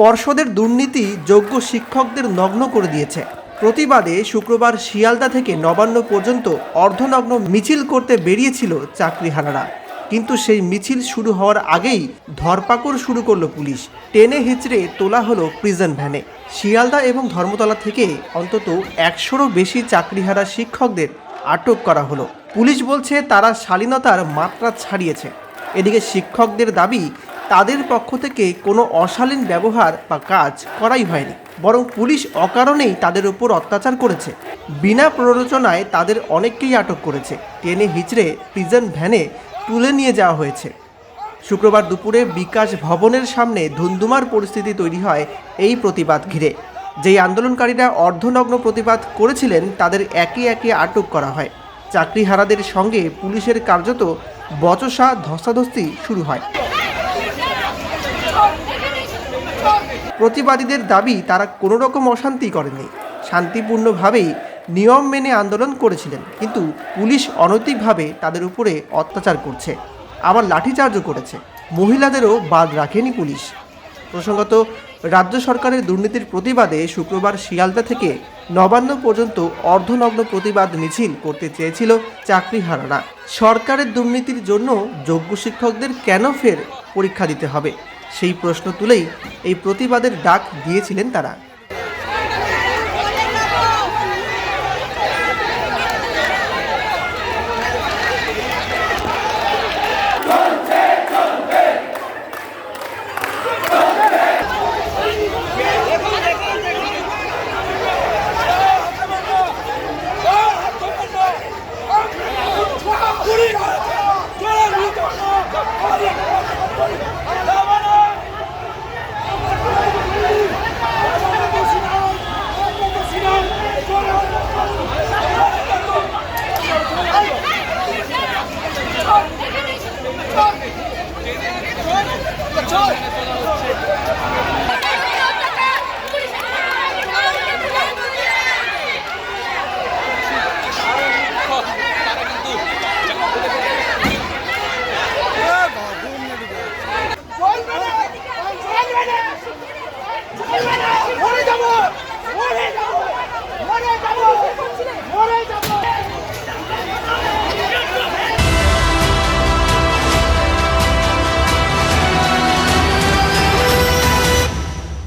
পর্ষদের দুর্নীতি যোগ্য শিক্ষকদের নগ্ন করে দিয়েছে। প্রতিবাদে শুক্রবার শিয়ালদা থেকে নবান্ন পর্যন্ত অর্ধনগ্ন মিছিল করতে বেরিয়েছিল চাকরিহারারা। কিন্তু সেই মিছিল শুরু হওয়ার আগেই ধরপাকড় শুরু করল পুলিশ। টেনে হিচড়ে তোলা হলো প্রিজন ভ্যানে শিয়ালদা এবং ধর্মতলা থেকে অন্তত একশোরও বেশি চাকরিহারা শিক্ষকদের আটক করা হলো। পুলিশ বলছে তারা শালীনতার মাত্রা ছাড়িয়েছে। এদিকে শিক্ষকদের দাবি, তাদের পক্ষ থেকে কোনো অশালীন ব্যবহার বা কাজ করাই হয়নি। বরং পুলিশ অকারণেই তাদের উপর অত্যাচার করেছে। বিনা প্ররোচনায় তাদের অনেককেই আটক করেছে। টেনে হিচড়ে প্রিজন ভ্যানে তুলে নিয়ে যাওয়া হয়েছে। শুক্রবার দুপুরে বিকাশ ভবনের সামনে ধুন্ধুমার পরিস্থিতি তৈরি হয় এই প্রতিবাদ ঘিরে। যেই আন্দোলনকারীরা অর্ধনগ্ন প্রতিবাদ করেছিলেন, তাদের একে একে আটক করা হয়। চাকরিহারাদের সঙ্গে পুলিশের কার্যত বচসা ধস্তাধস্তি শুরু হয়। প্রতিবাদীদের দাবি, তারা কোনো রকম অশান্তি করেনি শান্তিপূর্ণভাবেই নিয়ম মেনে আন্দোলন করেছিলেন, কিন্তু পুলিশ অনৈতিকভাবে তাদের উপরে অত্যাচার করছে। আবার লাঠিচার্জও করেছে। মহিলাদেরও বাদ রাখেনি পুলিশ। প্রসঙ্গত, রাজ্য সরকারের দুর্নীতির প্রতিবাদে শুক্রবার শিয়ালদা থেকে নবান্ন পর্যন্ত অর্ধনগ্ন প্রতিবাদ মিছিল করতে চেয়েছিল চাকরিহারারা। সরকারের দুর্নীতির জন্য যোগ্য শিক্ষকদের কেন ফের পরীক্ষা দিতে হবে? সেই প্রশ্ন তুলেই এই প্রতিবাদের ডাক দিয়েছিলেন তারা।